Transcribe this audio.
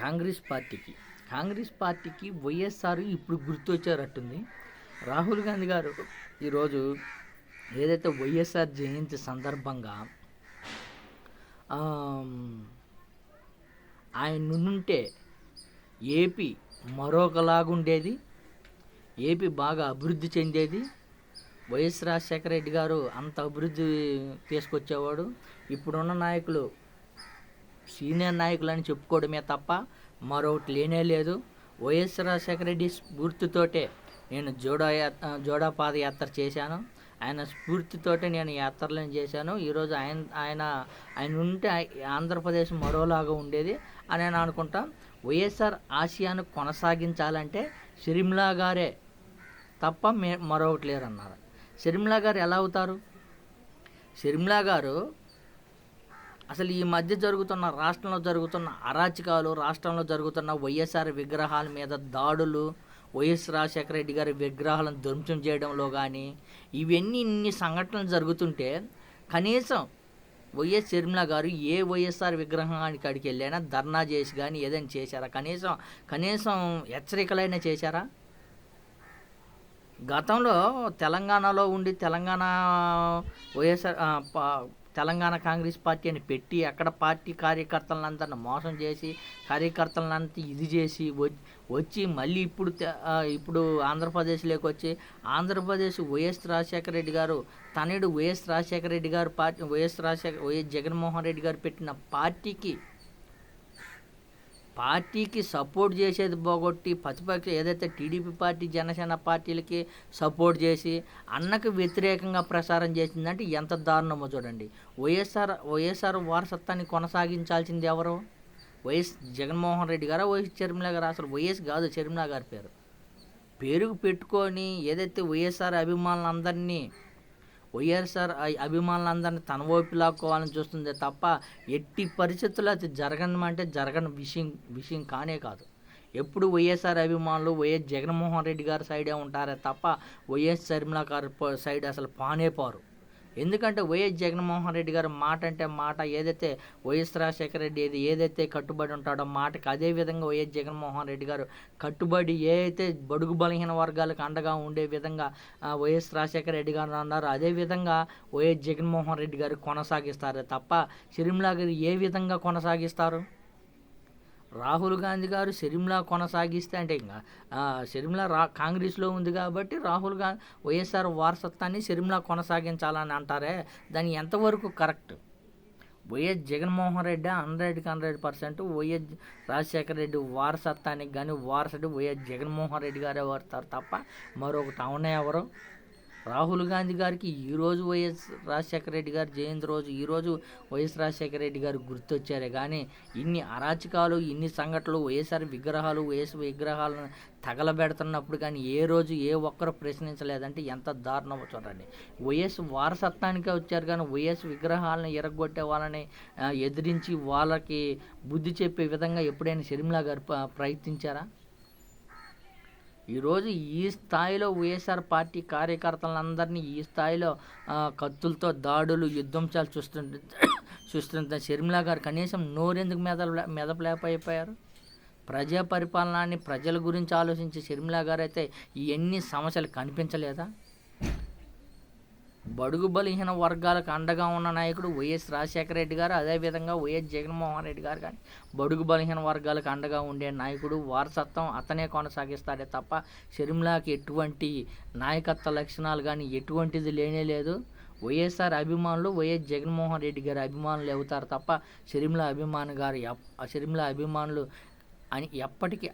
కాంగ్రెస్ పార్టీకి. కాంగ్రెస్ పార్టీకి వైఎస్ఆర్ ఇప్పుడు గుర్తొచ్చారట్టుంది రాహుల్ గాంధీ గారు ఈరోజు ఏదైతే వైఎస్ఆర్ జయంతి సందర్భంగా ఆయన నుంటే ఏపీ మరొకలాగుండేది. ఏపీ బాగా అభివృద్ధి చెందేది. వైఎస్ రాజశేఖర రెడ్డి గారు అంత అభివృద్ధి తీసుకొచ్చేవాడు. ఇప్పుడున్న నాయకులు సీనియర్ నాయకులని చెప్పుకోవడమే తప్ప మరొకటి లేనే లేదు. వైఎస్ రాజశేఖర రెడ్డి స్ఫూర్తితోటే నేను జోడా యాత్ర జోడా పాదయాత్ర చేశాను. ఆయన స్ఫూర్తితోటే నేను యాత్రలను చేశాను. ఈరోజు ఆయన ఆయన ఆయన ఉంటే ఆంధ్రప్రదేశ్ మరోలాగా ఉండేది అని నేను అనుకుంటా. వైఎస్ఆర్ ఆసియాను కొనసాగించాలంటే షర్మిలా గారే తప్ప మే మరొకటి లేరు అన్నారు షర్మిలా గారు ఎలా అవుతారు? షర్మిలా గారు అసలు ఈ మధ్య జరుగుతున్న రాష్ట్రంలో జరుగుతున్న అరాచకాలు రాష్ట్రంలో జరుగుతున్న వైఎస్ఆర్ విగ్రహాల మీద దాడులు వైఎస్ రాజశేఖర రెడ్డి గారి విగ్రహాలను ధ్వంసం చేయడంలో కానీ ఇవన్నీ ఇన్ని సంఘటనలు జరుగుతుంటే కనీసం వైఎస్ షర్మిల గారు ఏ వైఎస్ఆర్ విగ్రహానికి కాడికి వెళ్ళైనా ధర్నా చేసి కానీ ఏదైనా చేశారా? కనీసం కనీసం హెచ్చరికలైనా చేశారా? గతంలో తెలంగాణలో ఉండి తెలంగాణ వైఎస్ఆర్ పా- తెలంగాణ కాంగ్రెస్ పార్టీ అని పెట్టి అక్కడ పార్టీ కార్యకర్తలందరిని మోసం చేసి కార్యకర్తలంతా ఇది చేసి వచ్చి మళ్ళీ ఇప్పుడు ఇప్పుడు ఆంధ్రప్రదేశ్లోకి వచ్చి ఆంధ్రప్రదేశ్ వైఎస్ రాజశేఖర రెడ్డి గారు తనయుడు వైఎస్ రాజశేఖర రెడ్డి గారు party YS Rajasekhara YS Jaganmohan Reddy గారు పెట్టిన పార్టీకి పార్టీకి సపోర్ట్ చేసేది పోగొట్టి ప్రతిపక్ష ఏదైతే టీడీపీ పార్టీ జనసేన పార్టీలకి సపోర్ట్ చేసి అన్నకు వ్యతిరేకంగా ప్రసారం చేసిందంటే ఎంత దారుణమో చూడండి. వైఎస్ఆర్ వైఎస్ఆర్ వారసత్వాన్ని కొనసాగించాల్సింది ఎవరు? వైఎస్ జగన్మోహన్ రెడ్డి గారా వైఎస్ చర్మిల గారు? అసలు వైఎస్ కాదు చర్మిల గారి పేరు. పేరుకు పెట్టుకొని ఏదైతే వైఎస్ఆర్ అభిమానులందరినీ వైఎస్ఆర్ అభిమానులందరినీ తన వైపు లాక్కోవాలని చూస్తుంది తప్ప ఎట్టి పరిస్థితుల్లో అది జరగనమంటే జరగని విషయం విషయం కానే కాదు. ఎప్పుడు వైఎస్ఆర్ అభిమానులు వైఎస్ జగన్మోహన్ రెడ్డి గారి సైడే ఉంటారే తప్ప వైఎస్ షర్మిల గారి సైడ్ అసలు పానేపారు. ఎందుకంటే వైఎస్ జగన్మోహన్ రెడ్డి గారు మాట అంటే మాట ఏదైతే వైఎస్ రాజశేఖర రెడ్డి ఏది ఏదైతే కట్టుబడి ఉంటాడో మాటకి అదే విధంగా వైఎస్ జగన్మోహన్ రెడ్డి గారు కట్టుబడి ఏ అయితే బడుగు బలహీన వర్గాలకు అండగా ఉండే విధంగా వైఎస్ రాజశేఖర రెడ్డి గారు అన్నారు అదే విధంగా వైఎస్ జగన్మోహన్ రెడ్డి గారు కొనసాగిస్తారు. తప్ప షర్మిలా గారు ఏ విధంగా కొనసాగిస్తారు? రాహుల్ గాంధీ గారు షర్మిలా కొనసాగిస్తే అంటే ఇంకా ఆ, షర్మిలా రా కాంగ్రెస్లో ఉంది కాబట్టి రాహుల్ గాంధీ వైఎస్ఆర్ వారసత్వాన్ని షర్మిలా కొనసాగించాలని అంటారే దాన్ని ఎంతవరకు కరెక్ట్? వైఎస్ జగన్మోహన్ రెడ్డి హండ్రెడ్కి hundred percent YS Rajasekhara Reddy వారసత్వానికి కానీ వారసుడు వైఎస్ జగన్మోహన్ రెడ్డి గారే వారుతారు తప్ప మరొకటి అవునే ఎవరు? రాహుల్ గాంధీ గారికి ఈరోజు వైఎస్ రాజశేఖర రెడ్డి గారు జయంతి రోజు ఈరోజు వైఎస్ రాజశేఖర రెడ్డి గారు గుర్తొచ్చారే. కానీ ఇన్ని అరాచకాలు ఇన్ని సంఘటనలు వైఎస్ఆర్ విగ్రహాలు వైఎస్ విగ్రహాలను తగలబెడుతున్నప్పుడు కానీ ఏ రోజు ఏ ఒక్కరు ప్రశ్నించలేదంటే ఎంత దారుణమో చూడండి. వైఎస్ వారసత్వానికే వచ్చారు కానీ వైఎస్ విగ్రహాలను ఎరగొట్టే వాళ్ళని ఎదిరించి వాళ్ళకి బుద్ధి చెప్పే విధంగా ఎప్పుడైనా షర్మిలా గారు ప్రయత్నించారా? ఈరోజు ఈ స్థాయిలో వైఎస్ఆర్ పార్టీ కార్యకర్తలందరినీ ఈ స్థాయిలో కత్తులతో దాడులు యుద్ధంశాలు చూస్తుంటే చూస్తుంటే షర్మిలా గారు కనీసం నోరెందుకు మెద మెదపలేకపోయారు ప్రజా పరిపాలనాన్ని ప్రజల గురించి ఆలోచించే షర్మిలా గారు అయితే ఎన్ని సమస్యలు కనిపించలేదా? బడుగు బలహీన వర్గాలకు అండగా ఉన్న నాయకుడు వైఎస్ రాజశేఖర రెడ్డి గారు అదేవిధంగా వైఎస్ జగన్మోహన్ రెడ్డి గారు కానీ బడుగు బలహీన వర్గాలకు అండగా ఉండే నాయకుడు వారసత్వం అతనే కొనసాగిస్తాడే తప్ప షర్మిలాకి ఎటువంటి నాయకత్వ లక్షణాలు కానీ ఎటువంటిది లేనే లేదు. వైఎస్ఆర్ అభిమానులు వైఎస్ జగన్మోహన్ రెడ్డి గారి అభిమానులు అవుతారు తప్ప షర్మిల అభిమాని గారు ఎప్- షర్మిల అభిమానులు అని ఎప్పటికీ